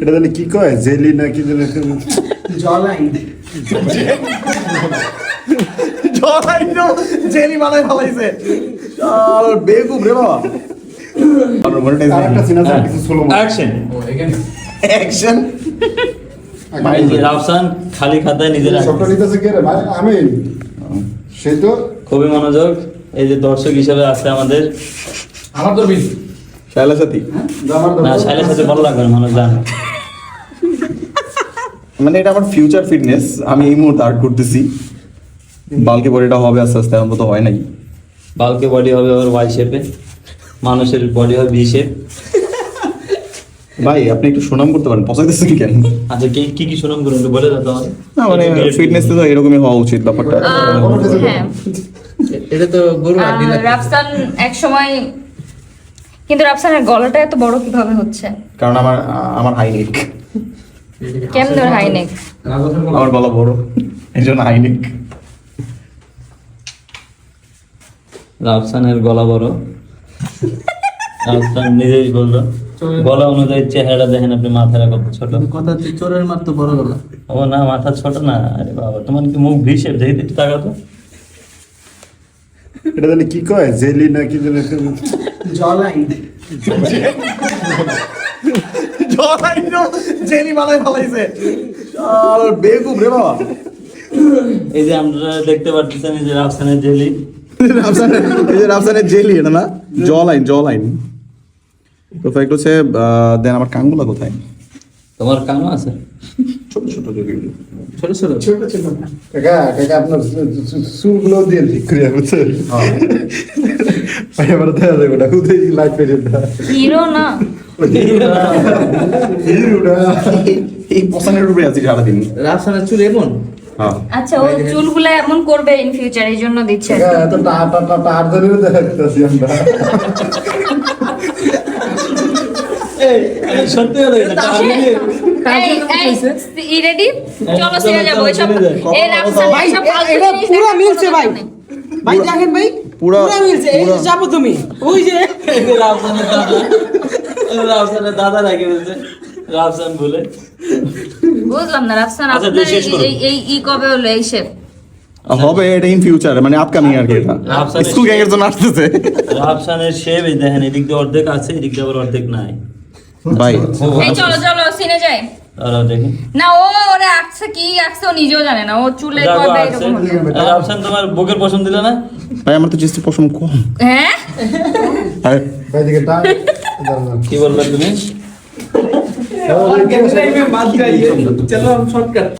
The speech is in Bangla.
এটা জানি কি কয়? জেলি না কি জলাইন। জলাইন জেলি ফেলাইছে। আর বেকুব রে বাবা। আর একটা সিনা কিছু স্লো অ্যাকশন অ্যাকশন এই রাফসান খালি খাতায় নিজের সবটা নিতেছে কে রে? ভাই আমি। সেই তো খুবই মনোযোগ। এই যে দর্শক হিসেবে আছে আমাদের। আমার তো শায়লা সাথী? আমার না শাইলের সাথে ভালো লাগবে না মানুষ জানে। মানে এটা আমার ফিউচার ফিটনেস আমি এই মুহূর্তে আর্ট করতেছি। বালকে বডিটা হবে আস্তে আস্তে এখন তো হয় নাই। বালকে বডি হবে ওর ওয়াই শেপে মানুষের বডি হবে ভি শেপ ভাই আপনি একটু সুনাম করতে পারেন পছাইতেছেন কেন? আচ্ছা কি কি কি সুনাম করুন একটু বলে দাও তো আমাদের না মানে ফিটনেস তো এরকমই হওয়া উচিত ব্যাপারটা। হ্যাঁ। এটা তো গরু রাফসান এক সময় কিন্তু রাফসানের গলাটা এত বড় কীভাবে হচ্ছে? কারণ আমার আমার হাই নেক কেমন ওর হাই নেক আমার গলা বড়। এই জন্য হাই নেক রাফসানের গলা বড়। রাফসান নিজেই বলল গলা অনুযায়ী চেহারা দেখেন আপনি মাথাটা কত ছোট। কথা হচ্ছে চোরের মাত্র বড় গলা। ও না মাথা ছোট না। আরে বাবা তোমার কি মুখ ভি শেপ দেখি তো। এটা জানি কি কয়? জেলি না কি জানি জলাইন। জলাইন জেলি বানাই ফেলাইছে। আর বেকুব রে বাবা। এই যে আমরা দেখতে পাচ্ছেন এই যে রাফসানের জেলি। রাফসানের এই যে রাফসানের জেলি এটা না? জ লাইন জ লাইন তো ফ্যাক্ট হচ্ছে দেন আমার কানগুলা কোথায়? তোমার কানো আছে? ছোট ছোট যেগুলো ছোট ছোট ছোট ছোট কাকা কাকা আপনার চুলগুলো দিয়ে ঠিক করে ভাই আমার দেখা যাবে না উদয় লাইফ পেরিয়ডটা হিরো না হিরোটা এই পছন্দের উপরে আছি সারাদিন রাফসানের চুল এমন হ্যাঁ আচ্ছা ও চুলগুলো এমন করবে ইন ফিউচার এই জন্য দিচ্ছে টা টা টা ধরে সত্যি কথা রেডি চলো সিনে যাব এইসব এই রাফসান ভাই, এটা পুরো মিলছে ভাই। ভাই দেখেন ভাই পুরো মিলছে। এই যাব তুমি। ওই যে রাফসানের দাদা। রাফসানের দাদা রাখে ফেলছে। রাফসান বলে। বুঝলাম না রাফসান আপনার দিয়ে শেষ করুন। এই এই ই কবে হলো এই শেপ? হবে এটা ইন ফিউচার মানে আপকামিং আর কি এটা। জন্য আসতেছে। রাফসানের শেপ দেখেন এদিক দিয়ে অর্ধেক আছে এদিক দিয়ে আবার অর্ধেক নাই। ভাই এই চলো চলো সিনে যাই। না ও ওরে আঁকছে কি আঁকছে ও নিজেও জানে না। ও চুলে কবে এরকম হলো। তোমার বুকের পছন্দ দিলে না? ভাই আমার তো জিস্তি পছন্দ কম। হ্যাঁ? ভাই। দিকে টা কি বলবেন তুমি? চলো শর্টকাট